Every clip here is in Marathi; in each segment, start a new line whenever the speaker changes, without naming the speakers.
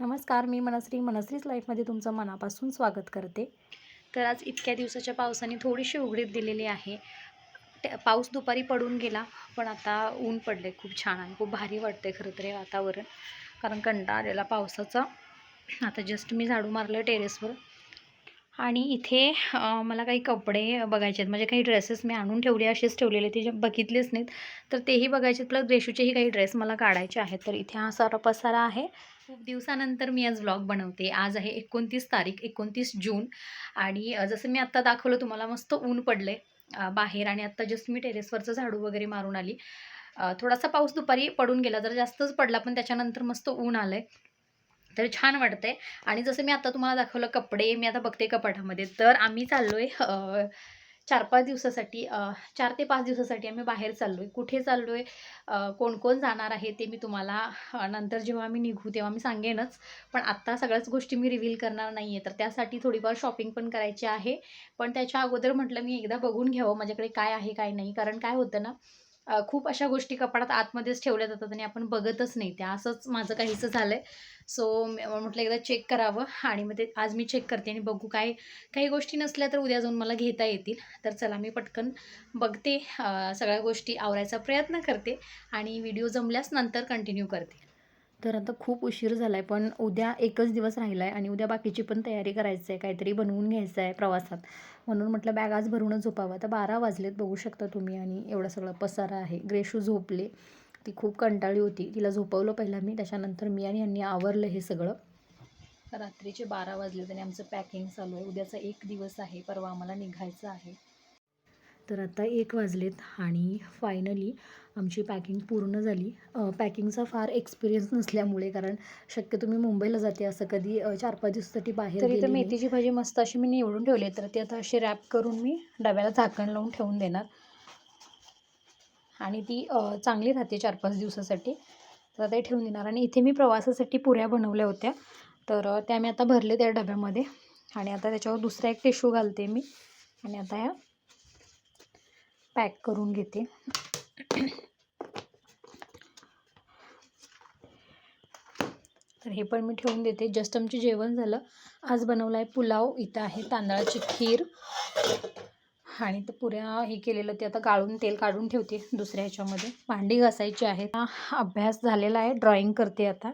नमस्कार मी मनश्री. मनश्रीच लाईफमध्ये तुमचं मनापासून स्वागत करते. तर आज इतक्या दिवसाच्या पावसाने थोडीशी उघडीप दिलेली आहे. त्या पाऊस दुपारी पडून गेला पण आता ऊन पडले खूप छान आणि खूप भारी वाटते खरं तर हे वातावरण. कारण कंटाळा आलेला पावसाचा आता जस्ट मी झाडू मारलं टेरेसवर आणि इथे अं, मला काही कपडे बघायचे आहेत. म्हणजे काही ड्रेसेस मी आणून ठेवले असेच ठेवलेले ते जे बघितलेच नाहीत. तर तेही बघायचे प्लस रेशूचेही काही ड्रेस मला काढायचे आहेत. तर इथे हा सारा पसारा आहे. खूप दिवसानंतर मी आज व्लॉग बनवते. आज आहे एकोणतीस तारीख एकोणतीस जून. आणि जसं मी आत्ता दाखवलं तुम्हाला मस्त ऊन पडले बाहेर आणि आत्ता जस्ट मी टेरेसवरचं झाडू वगैरे मारून आली. थोडासा पाऊस दुपारी पडून गेला जर जास्तच पडला पण त्याच्यानंतर मस्त ऊन आलं आहे तर छान वाटतंय. आणि जसं मी आता तुम्हाला दाखवलं कपडे मी आता बघते कपाटामध्ये. तर आम्ही चाललो आहे चार पाच दिवसासाठी चार ते पाच दिवसासाठी आम्ही बाहेर चाललो आहे कुठे चाललो आहे कोण कोण जाणार आहे ते मी तुम्हाला नंतर जेव्हा आम्ही निघू तेव्हा मी सांगेनच. पण आत्ता सगळ्याच गोष्टी मी रिव्हील करणार नाही आहे तर त्यासाठी थोडीफार शॉपिंग पण करायची आहे. पण त्याच्या अगोदर म्हटलं मी एकदा बघून घ्यावं माझ्याकडे काय आहे काय नाही. कारण काय होतं ना खूप अशा गोष्टी कपाडात आतमध्येच ठेवल्या जातात आणि आपण बघतच नाही. त्या असंच माझं काहीचं झालं आहे सो म्हटलं एकदा चेक करावं आणि मग ते आज मी चेक करते आणि बघू काय काही गोष्टी नसल्या तर उद्या जाऊन मला घेता येतील. तर चला मी पटकन बघते सगळ्या गोष्टी आवरायचा प्रयत्न करते आणि व्हिडिओ जमल्यास नंतर कंटिन्यू करते. तर आता खूप उशीर झाला आहे पण उद्या एकच दिवस राहिला आहे आणि उद्या बाकीची पण तयारी करायचं आहे काहीतरी बनवून घ्यायचं आहे प्रवासात. म्हणून म्हटलं बॅग आज भरूनच झोपावं. आता बारा वाजलेत बघू शकता तुम्ही. आणि एवढं सगळं पसारा आहे. ग्रेशू झोपले. ती खूप कंटाळी होती. तिला झोपवलं पहिला मी. त्याच्यानंतर मी आणि यांनी आवरलं हे सगळं. रात्रीचे बारा वाजले आणि आमचं पॅकिंग चालू आहे. उद्याचा एक दिवस आहे. परवा आम्हाला निघायचं आहे. तर आता एक वाजलेत आणि फायनली आमची पॅकिंग पूर्ण झाली. पॅकिंगचा फार एक्सपिरियन्स नसल्यामुळे कारण शक्यतो मी मुंबईला जाते असं कधी चार पाच दिवसासाठी बाहेर तर इथं मेथीची भाजी मस्त अशी मी निवडून ठेवली तर ती आता अशी रॅप करून मी डब्याला झाकण लावून ठेवून देणार. आणि ती चांगली राहते चार पाच दिवसासाठी. तर आता ठेवून देणार. आणि इथे मी प्रवासासाठी पुऱ्या बनवल्या होत्या. तर त्या मी आता भरले त्या डब्यामध्ये. आणि आता त्याच्यावर दुसरा एक टिश्यू घालते मी. आणि आता ह्या पॅक करून घेते. तर हे पण मी ठेवून देते. जस्ट आमचे जेवण झालं. आज बनवलं आहे पुलाव. इथं आहे तांदळाची खीर. आणि ते पुऱ्या हे केलेलं ते आता गाळून तेल काढून ठेवते दुसऱ्या ह्याच्यामध्ये. भांडी घासायची आहेत. हा अभ्यास झालेला आहे. ड्रॉइंग करते आता.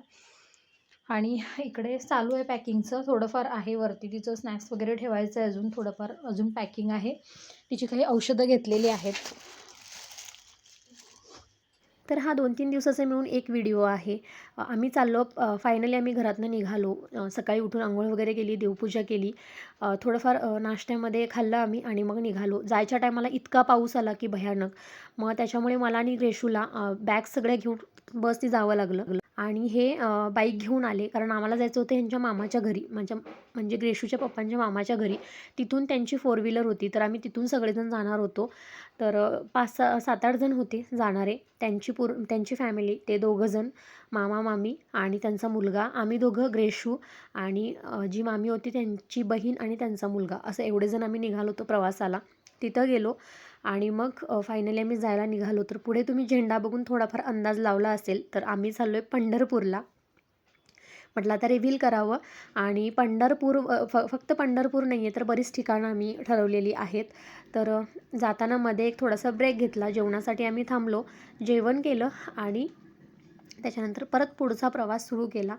आणि इकडे चालू आहे पॅकिंगचं थोडंफार आहे वरती. तिचं स्नॅक्स वगैरे ठेवायचं आहे अजून. थोडंफार अजून पॅकिंग आहे. तिची काही औषधं घेतलेली आहेत. तर हा दोन तीन दिवसाचा मिळून एक व्हिडिओ आहे. आम्ही चाललो फायनली आम्ही घरातनं निघालो. सकाळी उठून आंघोळ वगैरे केली देवपूजा केली. थोडंफार नाश्त्यामध्ये खाल्लं आम्ही आणि मग निघालो. जायच्या टायमाला इतका पाऊस आला की भयानक. मग त्याच्यामुळे मला आणि रेशूला बॅग सगळ्या घेऊन बसनी जावं लागलं. आणि हे बाईक घेऊन आले. कारण आम्हाला जायचं होतं ह्यांच्या मामाच्या घरी. माझ्या म्हणजे ग्रेशूच्या पप्पांच्या मामाच्या घरी. तिथून त्यांची फोर व्हीलर होती. तर आम्ही तिथून सगळेजण जाणार होतो. तर पाच सहा सात आठ जण होते जाणारे. त्यांची पूर त्यांची फॅमिली ते दोघंजण मामा मामी आणि त्यांचा मुलगा. आम्ही दोघं ग्रेशू आणि जी मामी होती त्यांची बहीण आणि त्यांचा मुलगा. असं एवढे जण आम्ही निघालो होतो प्रवासाला. तिथं गेलो. आणि मग फायनली आम्ही जायला निघालो. तर पुढे तुम्ही झेंडा बघून थोडाफार अंदाज लावला असेल तर आम्ही चाललो आहे पंढरपूरला. म्हटलं आता रिव्हील करावं. आणि पंढरपूर फ फक्त पंढरपूर नाही आहे तर बरीच ठिकाणं आम्ही ठरवलेली आहेत. तर जाताना मध्ये एक थोडासा ब्रेक घेतला. जेवणासाठी आम्ही थांबलो जेवण केलं आणि त्याच्यानंतर परत पुढचा प्रवास सुरू केला.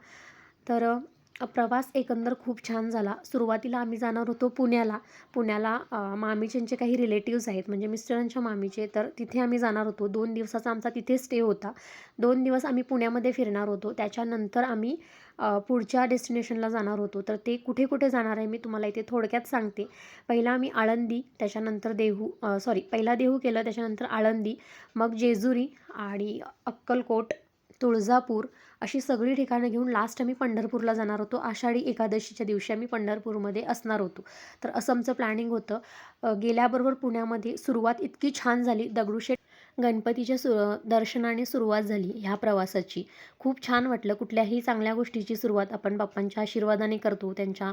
तर प्रवास एकंदर खूप छान झाला. सुरुवातीला आम्ही जाणार होतो पुण्याला. पुण्याला मामीच्यांचे काही रिलेटिव्ज आहेत. म्हणजे मिस्टरांच्या मामीचे. तर तिथे आम्ही जाणार होतो. दोन दिवसाचा आमचा तिथे स्टे होता. दोन दिवस आम्ही पुण्यामध्ये फिरणार होतो. त्याच्यानंतर आम्ही पुढच्या डेस्टिनेशनला जाणार होतो. तर ते कुठे कुठे जाणार आहे मी तुम्हाला इथे थोडक्यात सांगते. पहिला आम्ही आळंदी त्याच्यानंतर देहू सॉरी पहिला देहू केलं त्याच्यानंतर आळंदी मग जेजुरी आणि अक्कलकोट तुळजापूर अशी सगळी ठिकाणं घेऊन लास्ट आम्ही पंढरपूरला जाणार होतो. आषाढी एकादशीच्या दिवशी आम्ही पंढरपूरमध्ये असणार होतो. तर असं आमचं प्लॅनिंग होतं. गेल्याबरोबर पुण्यामध्ये सुरुवात इतकी छान झाली. दगडूशेठ गणपतीच्या सु दर्शनाने सुरुवात झाली ह्या प्रवासाची. खूप छान वाटलं. कुठल्याही चांगल्या गोष्टीची सुरुवात आपण बाप्पांच्या आशीर्वादाने करतो. त्यांच्या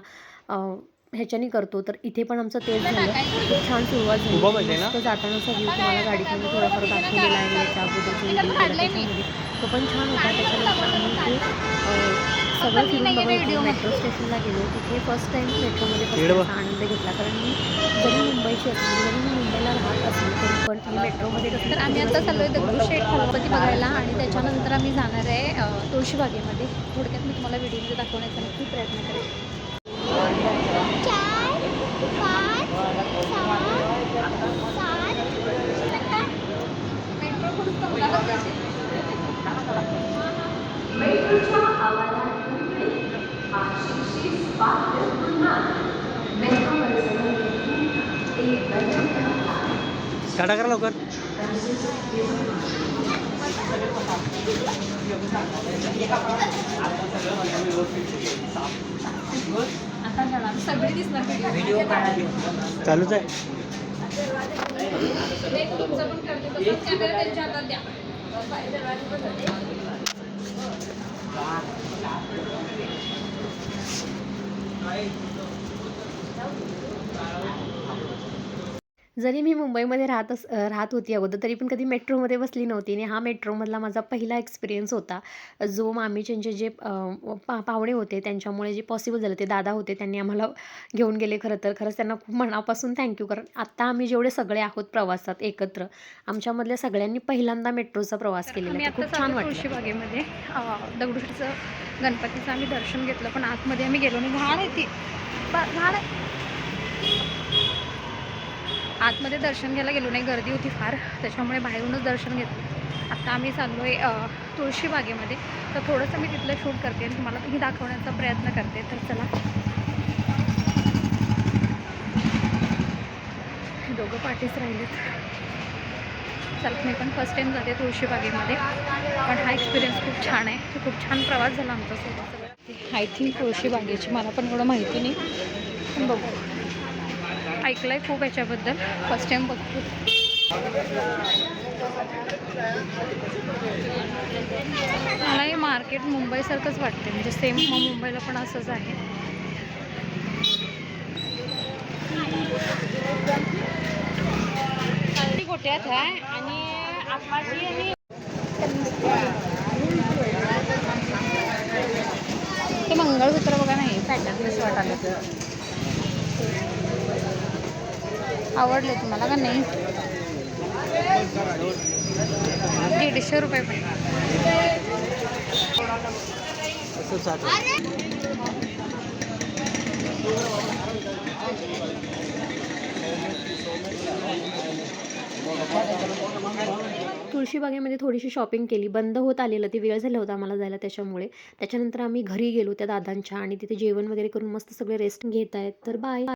ह्याच्याने करतो. तर इथे पण आमचं तेच झालं. खूप छान सुरुवात
उभं
झाली
ना?
मस्त जातानाचा व्ह्यू तुम्हाला गाडीतून थोडाफार दाखवलेला आहे याच्या अगोदरचे व्हिडिओ त्याच्यामध्ये. तो पण छान होता. त्याच्यानंतर आम्ही इथे सगळं फिरून बघून मेट्रो स्टेशनला गेलो. तिथे फर्स्ट टाइम मेट्रोमध्ये बसण्याचा आनंद घेतला. कारण मी जरी मुंबईची असली जरी मी मुंबईला राहत असली तरी पण मी मेट्रोमध्ये कसं
तर आम्ही आता चाललो आहे दगडूशेठ गणपती बघायला आणि त्याच्यानंतर आम्ही जाणार आहे तुळशीबागेमध्ये. थोडक्यात मी तुम्हाला व्हिडिओमध्ये दाखवण्याचा नक्की प्रयत्न करेन.
टाटा करा लवकर. चालूच आहे.
तुमचं पण करते तसंच कॅमेरा त्यांच्या हातात द्या
जरी मी मुंबईमध्ये राहत अस राहत होती अगोदर तरी पण कधी मेट्रोमध्ये बसली नव्हती. आणि हा मेट्रोमधला माझा पहिला एक्सपिरियन्स होता. जो मामीचे जे पा पाहुणे होते त्यांच्यामुळे जे पॉसिबल झालं ते दादा होते त्यांनी आम्हाला घेऊन गेले खरं तर. खरंच त्यांना खूप मनापासून थँक्यू कारण आत्ता आम्ही जेवढे सगळे आहोत प्रवासात एकत्र आमच्यामधल्या सगळ्यांनी पहिल्यांदा मेट्रोचा प्रवास केलेला आहे. खूप छान वाटलं.
तुळशीबागेमध्ये. अ, दगडूशेठचं गणपतीचं आम्ही दर्शन घेतलं पण आतमध्ये आम्ही गेलो नाही घाण आहे ती बा- घाण आतमध्ये दर्शन घ्यायला गेलो नाही गर्दी होती फार. त्याच्यामुळे बाहेरूनच दर्शन घेतलं. आता आम्ही चाललो आहे तुळशीबागेमध्ये. तर थोडंसं मी तिथलं शूट करते आणि तुम्हाला तुम्ही दाखवण्याचा प्रयत्न करते. तर चला. दोघं पाठीच राहिलेत. चला मी पण फर्स्ट टाईम जाते तुळशीबागेमध्ये. पण हा एक्सपिरियन्स खूप छान आहे. तो खूप छान प्रवास झाला आमच्यासोबत आय थिंक तुळशीबागेची. मला पण एवढं माहिती नाही. पण बघू. ऐकलं आहे खूप याच्याबद्दल. फर्स्ट टाईम बघतो. मला हे मार्केट मुंबईसारखंच वाटते म्हणजे सेम मुंबईला पण असंच आहे. गोट्यात आहे आणि आणि ते मंगळसूत्र बघा नाही पॅटर्न कसं वाटायला आवडले तुम्हाला का नाही? दीडशे रुपये पण.
तुळशीबागेमध्ये थोडीशी शॉपिंग केली. बंद होत आलेलं ते वेळ झाला होता आम्हाला जायला त्याच्यामुळे. त्याच्यानंतर आम्ही घरी गेलो त्या दादांच्या आणि तिथे जेवण वगैरे करून मस्त सगळे रेस्ट घेत आहेत तर बाय